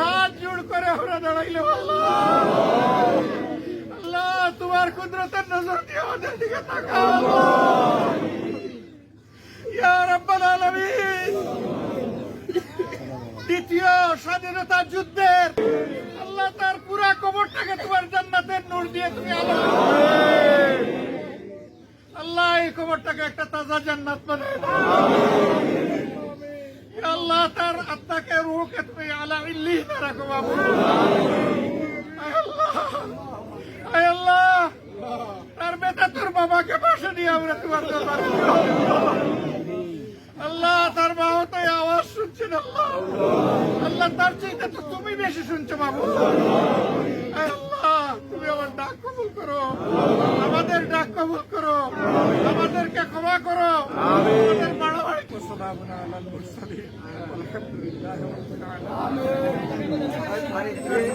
হাত জোড় করে আমরা দাঁড়াইলে আল্লাহ তোমার কুদরতের নজর দিয়ে আমাদের দিকে তাকাও। দ্বিতীয় স্বাধীনতা যুদ্ধের আল্লাহ তার পুরা কবরটাকে তোমার জান্নাতের নূর দিয়ে তুমি আলো আল্লাহ, এই কবরটাকে একটা তাজা জান্নাত বানায় আল্লাহ, তার আত্মাকে, রুহকে তুমি আলা ইল্লিহ রাখো বাবু আল্লাহ তার বেটা তোর বাবাকে পাশে নিয়ে আমরা তোমার দরবারে আল্লাহ, তার বাবা তো আওয়াজ শুনছেন, আল্লাহ। তার চাইতে তো তুমি বেশি শুনছো বাবু। আল্লাহ তুমি আমার ডাক কবুল করো। আমাদের ডাক কবুল করো। আমাদেরকে ক্ষমা করো। আমাদের বাড়াবাড়ি আলহামদুলিল্লাহি।